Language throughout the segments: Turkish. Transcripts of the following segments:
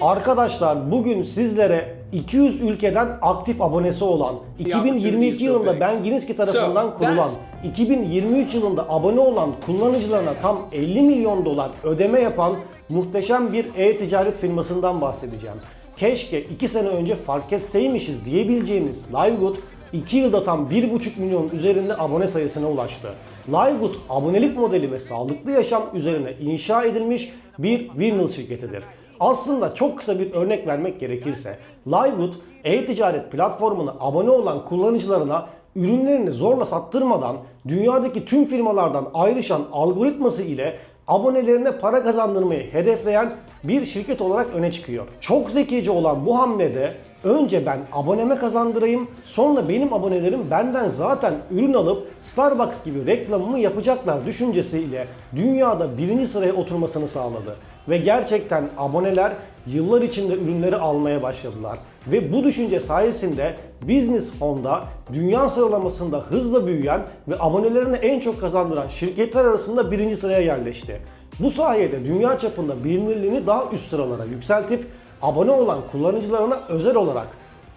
Arkadaşlar bugün sizlere 200 ülkeden aktif abonesi olan, 2022 yılında Ben Ginski tarafından kurulan, 2023 yılında abone olan kullanıcılarına tam 50 milyon dolar ödeme yapan muhteşem bir e-ticaret firmasından bahsedeceğim. Keşke 2 sene önce fark etseymişiz diyebileceğimiz Livegood 2 yılda tam 1,5 milyon üzerinde abone sayısına ulaştı. Livegood abonelik modeli ve sağlıklı yaşam üzerine inşa edilmiş bir Windows şirketidir. Aslında çok kısa bir örnek vermek gerekirse Livewood e-ticaret platformuna abone olan kullanıcılarına ürünlerini zorla sattırmadan dünyadaki tüm firmalardan ayrışan algoritması ile abonelerine para kazandırmayı hedefleyen bir şirket olarak öne çıkıyor. Çok zekice olan bu hamlede önce ben aboneme kazandırayım sonra benim abonelerim benden zaten ürün alıp Starbucks gibi reklamımı yapacaklar düşüncesiyle dünyada birinci sıraya oturmasını sağladı. Ve gerçekten aboneler yıllar içinde ürünleri almaya başladılar. Ve bu düşünce sayesinde Business Home'da dünya sıralamasında hızla büyüyen ve abonelerine en çok kazandıran şirketler arasında birinci sıraya yerleşti. Bu sayede dünya çapında bilinirliğini daha üst sıralara yükseltip abone olan kullanıcılarına özel olarak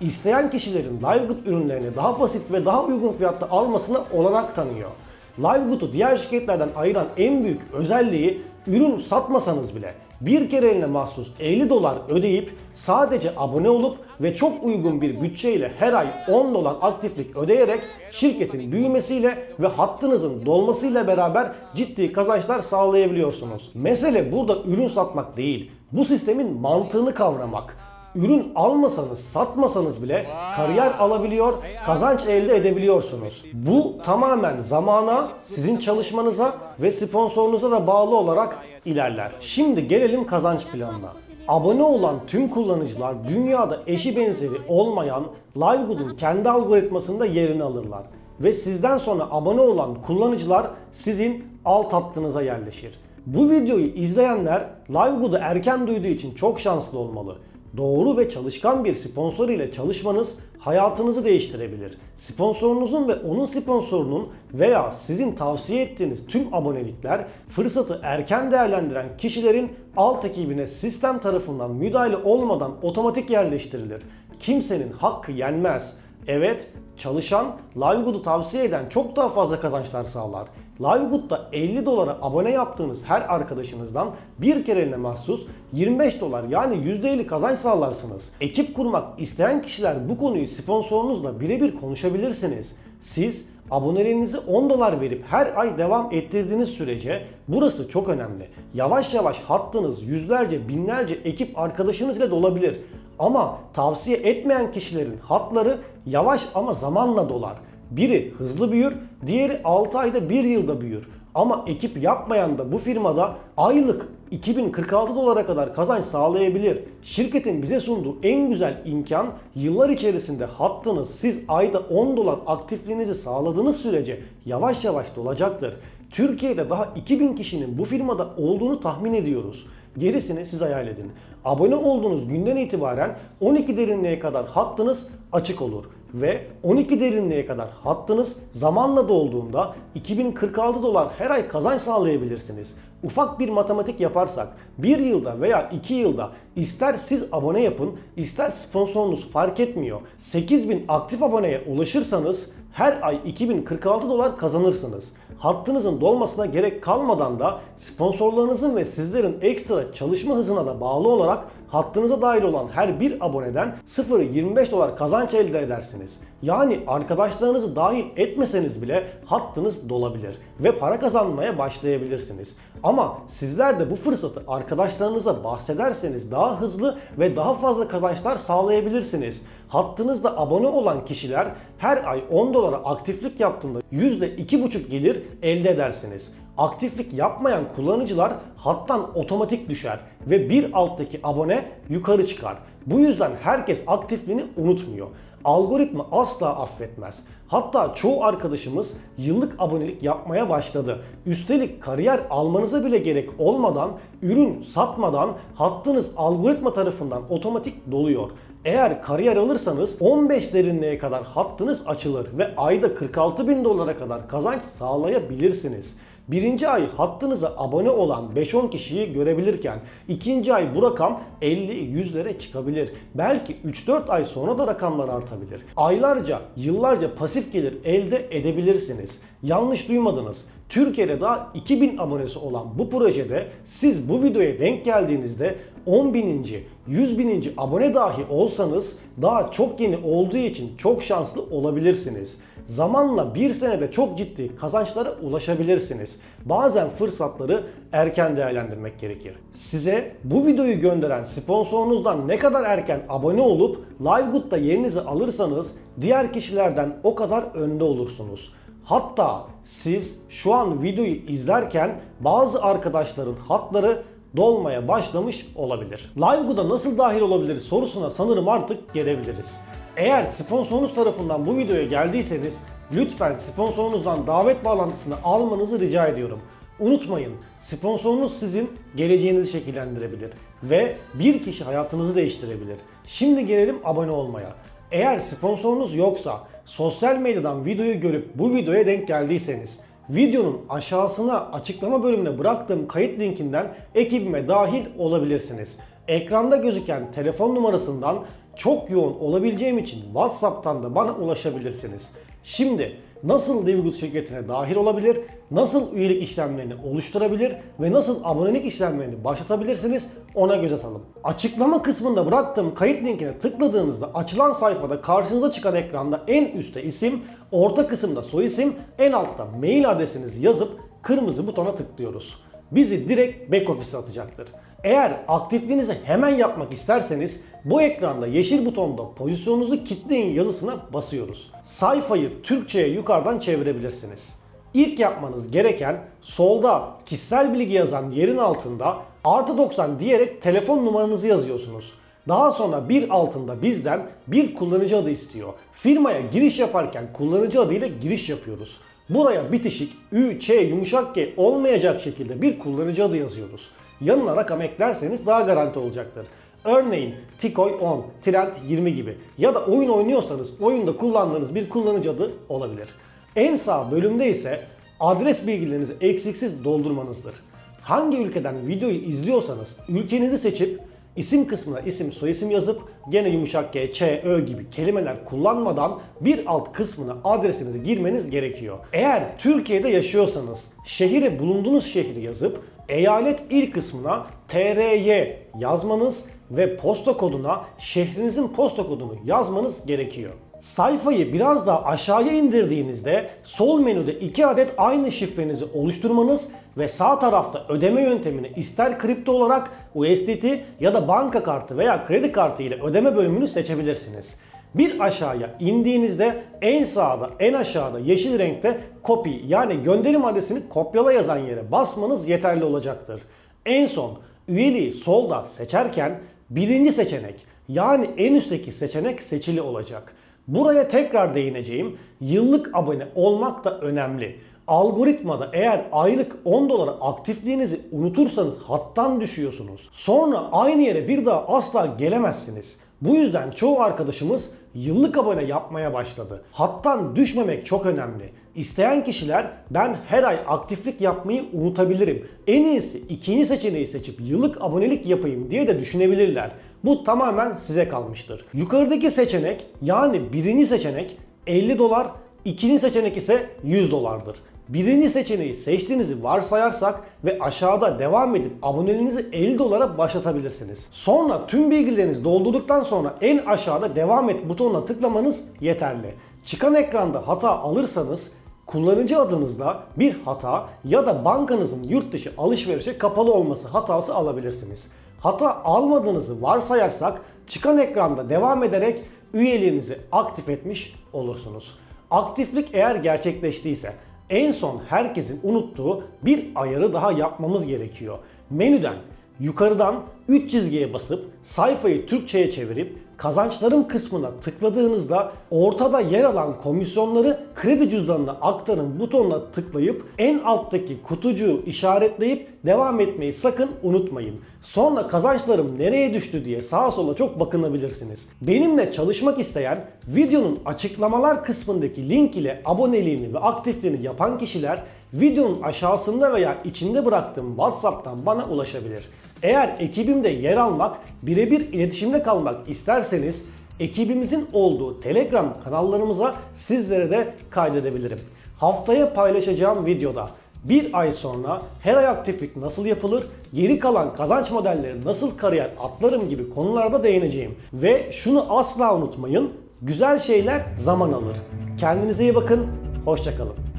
isteyen kişilerin Livegood ürünlerini daha basit ve daha uygun fiyatta almasına olanak tanıyor. Livegood'u diğer şirketlerden ayıran en büyük özelliği ürün satmasanız bile bir kere eline mahsus 50 dolar ödeyip sadece abone olup ve çok uygun bir bütçeyle her ay 10 dolar aktiflik ödeyerek şirketin büyümesiyle ve hattınızın dolmasıyla beraber ciddi kazançlar sağlayabiliyorsunuz. Mesele burada ürün satmak değil. Bu sistemin mantığını kavramak ürün almasanız, satmasanız bile kariyer alabiliyor, kazanç elde edebiliyorsunuz. Bu tamamen zamana, sizin çalışmanıza ve sponsorunuza da bağlı olarak ilerler. Şimdi gelelim kazanç planına. Abone olan tüm kullanıcılar dünyada eşi benzeri olmayan Livegood'un kendi algoritmasında yerini alırlar. Ve sizden sonra abone olan kullanıcılar sizin alt hattınıza yerleşir. Bu videoyu izleyenler Livegood'u erken duyduğu için çok şanslı olmalı. Doğru ve çalışkan bir sponsor ile çalışmanız hayatınızı değiştirebilir. Sponsorunuzun ve onun sponsorunun veya sizin tavsiye ettiğiniz tüm abonelikler fırsatı erken değerlendiren kişilerin alt ekibine sistem tarafından müdahale olmadan otomatik yerleştirilir. Kimsenin hakkı yenmez. Evet, çalışan Livegood'u tavsiye eden çok daha fazla kazançlar sağlar. Livegood'da 50 dolara abone yaptığınız her arkadaşınızdan bir kereliğine mahsus 25 dolar yani %50 kazanç sağlarsınız. Ekip kurmak isteyen kişiler bu konuyu sponsorunuzla birebir konuşabilirsiniz. Siz aboneliğinizi 10 dolar verip her ay devam ettirdiğiniz sürece burası çok önemli. Yavaş yavaş hattınız yüzlerce binlerce ekip arkadaşınız ile dolabilir. Ama tavsiye etmeyen kişilerin hatları yavaş ama zamanla dolar. Biri hızlı büyür, diğeri 6 ayda 1 yılda büyür. Ama ekip yapmayan da bu firmada aylık 2046 dolara kadar kazanç sağlayabilir. Şirketin bize sunduğu en güzel imkan yıllar içerisinde hattınız siz ayda 10 dolar aktifliğinizi sağladığınız sürece yavaş yavaş dolacaktır. Türkiye'de daha 2000 kişinin bu firmada olduğunu tahmin ediyoruz. Gerisini siz hayal edin. Abone olduğunuz günden itibaren 12 derinliğe kadar hattınız açık olur ve 12 derinliğe kadar hattınız zamanla dolduğunda 2046 dolar her ay kazanç sağlayabilirsiniz. Ufak bir matematik yaparsak bir yılda veya 2 yılda ister siz abone yapın ister sponsorunuz fark etmiyor. 8000 aktif aboneye ulaşırsanız her ay 2046 dolar kazanırsınız. Hattınızın dolmasına gerek kalmadan da sponsorlarınızın ve sizlerin ekstra çalışma hızına da bağlı olarak hattınıza dahil olan her bir aboneden 0.25 dolar kazanç elde edersiniz. Yani arkadaşlarınızı dahil etmeseniz bile hattınız dolabilir ve para kazanmaya başlayabilirsiniz. Ama sizler de bu fırsatı arkadaşlarınıza bahsederseniz daha hızlı ve daha fazla kazançlar sağlayabilirsiniz. Hattınızda abone olan kişiler her ay 10 dolara aktiflik yaptığında %2,5 gelir elde edersiniz. Aktiflik yapmayan kullanıcılar hattan otomatik düşer ve bir alttaki abone yukarı çıkar. Bu yüzden herkes aktifliğini unutmuyor. Algoritma asla affetmez. Hatta çoğu arkadaşımız yıllık abonelik yapmaya başladı. Üstelik kariyer almanıza bile gerek olmadan, ürün satmadan hattınız algoritma tarafından otomatik doluyor. Eğer kariyer alırsanız 15 derinliğe kadar hattınız açılır ve ayda 46 bin dolara kadar kazanç sağlayabilirsiniz. Birinci ay hattınıza abone olan 5-10 kişiyi görebilirken ikinci ay bu rakam 50-100'lere çıkabilir. Belki 3-4 ay sonra da rakamlar artabilir. Aylarca, yıllarca pasif gelir elde edebilirsiniz. Yanlış duymadınız. Türkiye'de daha 2000 abonesi olan bu projede siz bu videoya denk geldiğinizde 10 bininci, 100 bininci abone dahi olsanız daha çok yeni olduğu için çok şanslı olabilirsiniz. Zamanla bir senede çok ciddi kazançlara ulaşabilirsiniz. Bazen fırsatları erken değerlendirmek gerekir. Size bu videoyu gönderen sponsorunuzdan ne kadar erken abone olup LiveGood'da yerinizi alırsanız diğer kişilerden o kadar önde olursunuz. Hatta siz şu an videoyu izlerken bazı arkadaşların hatları dolmaya başlamış olabilir. LiveGood'a nasıl dahil olabiliriz sorusuna sanırım artık gelebiliriz. Eğer sponsorunuz tarafından bu videoya geldiyseniz lütfen sponsorunuzdan davet bağlantısını almanızı rica ediyorum. Unutmayın sponsorunuz sizin geleceğinizi şekillendirebilir ve bir kişi hayatınızı değiştirebilir. Şimdi gelelim abone olmaya. Eğer sponsorunuz yoksa sosyal medyadan videoyu görüp bu videoya denk geldiyseniz videonun aşağısına açıklama bölümüne bıraktığım kayıt linkinden ekibime dahil olabilirsiniz. Ekranda gözüken telefon numarasından çok yoğun olabileceğim için WhatsApp'tan da bana ulaşabilirsiniz. Şimdi nasıl Livegood şirketine dahil olabilir, nasıl üyelik işlemlerini oluşturabilir ve nasıl abonelik işlemlerini başlatabilirsiniz ona göz atalım. Açıklama kısmında bıraktığım kayıt linkine tıkladığınızda açılan sayfada karşınıza çıkan ekranda en üstte isim, orta kısımda soy isim, en altta mail adresinizi yazıp kırmızı butona tıklıyoruz. Bizi direkt back office'e atacaktır. Eğer aktifliğinizi hemen yapmak isterseniz bu ekranda yeşil butonda pozisyonunuzu kilitleyin yazısına basıyoruz. Sayfayı Türkçe'ye yukarıdan çevirebilirsiniz. İlk yapmanız gereken solda kişisel bilgi yazan yerin altında artı 90 diyerek telefon numaranızı yazıyorsunuz. Daha sonra bir altında bizden bir kullanıcı adı istiyor. Firmaya giriş yaparken kullanıcı adıyla giriş yapıyoruz. Buraya bitişik Ü, Ç, yumuşak G olmayacak şekilde bir kullanıcı adı yazıyoruz. Yanına rakam eklerseniz daha garanti olacaktır. Örneğin Tikoy 10, Trend 20 gibi ya da oyun oynuyorsanız oyunda kullandığınız bir kullanıcı adı olabilir. En sağ bölümde ise adres bilgilerinizi eksiksiz doldurmanızdır. Hangi ülkeden videoyu izliyorsanız ülkenizi seçip isim kısmına isim soyisim yazıp gene yumuşak G, Ç, Ö gibi kelimeler kullanmadan bir alt kısmına adresinizi girmeniz gerekiyor. Eğer Türkiye'de yaşıyorsanız şehri bulunduğunuz şehri yazıp eyalet il kısmına TRY yazmanız ve posta koduna şehrinizin posta kodunu yazmanız gerekiyor. Sayfayı biraz daha aşağıya indirdiğinizde sol menüde iki adet aynı şifrenizi oluşturmanız ve sağ tarafta ödeme yöntemini ister kripto olarak USDT ya da banka kartı veya kredi kartı ile ödeme bölümünü seçebilirsiniz. Bir aşağıya indiğinizde en sağda en aşağıda yeşil renkte copy yani gönderim adresini kopyala yazan yere basmanız yeterli olacaktır. En son üyeliği solda seçerken birinci seçenek yani en üstteki seçenek seçili olacak. Buraya tekrar değineceğim. Yıllık abone olmak da önemli. Algoritmada eğer aylık 10 dolara aktifliğinizi unutursanız hattan düşüyorsunuz. Sonra aynı yere bir daha asla gelemezsiniz. Bu yüzden çoğu arkadaşımız yıllık abone yapmaya başladı. Hattan düşmemek çok önemli. İsteyen kişiler ben her ay aktiflik yapmayı unutabilirim. En iyisi ikinci seçeneği seçip yıllık abonelik yapayım diye de düşünebilirler. Bu tamamen size kalmıştır. Yukarıdaki seçenek yani birinci seçenek 50 dolar, ikinci seçenek ise 100 dolardır. Birinci seçeneği seçtiğinizi varsayarsak ve aşağıda devam edip aboneliğinizi 50 dolara başlatabilirsiniz. Sonra tüm bilgilerinizi doldurduktan sonra en aşağıda devam et butonuna tıklamanız yeterli. Çıkan ekranda hata alırsanız kullanıcı adınızda bir hata ya da bankanızın yurt dışı alışverişe kapalı olması hatası alabilirsiniz. Hata almadığınızı varsayarsak çıkan ekranda devam ederek üyeliğinizi aktif etmiş olursunuz. Aktiflik eğer gerçekleştiyse en son herkesin unuttuğu bir ayarı daha yapmamız gerekiyor. Menüden yukarıdan 3 çizgiye basıp sayfayı Türkçe'ye çevirip kazançlarım kısmına tıkladığınızda ortada yer alan komisyonları kredi cüzdanına aktarın butonuna tıklayıp en alttaki kutucuğu işaretleyip devam etmeyi sakın unutmayın. Sonra kazançlarım nereye düştü diye sağa sola çok bakınabilirsiniz. Benimle çalışmak isteyen videonun açıklamalar kısmındaki link ile aboneliğini ve aktifliğini yapan kişiler videonun aşağısında veya içinde bıraktığım WhatsApp'tan bana ulaşabilir. Eğer ekibimde yer almak, birebir iletişimde kalmak isterseniz ekibimizin olduğu Telegram kanallarımıza sizlere de kaydedebilirim. Haftaya paylaşacağım videoda bir ay sonra her ay aktiflik nasıl yapılır, geri kalan kazanç modelleri nasıl kariyer atlarım gibi konularda değineceğim. Ve şunu asla unutmayın, güzel şeyler zaman alır. Kendinize iyi bakın, hoşçakalın.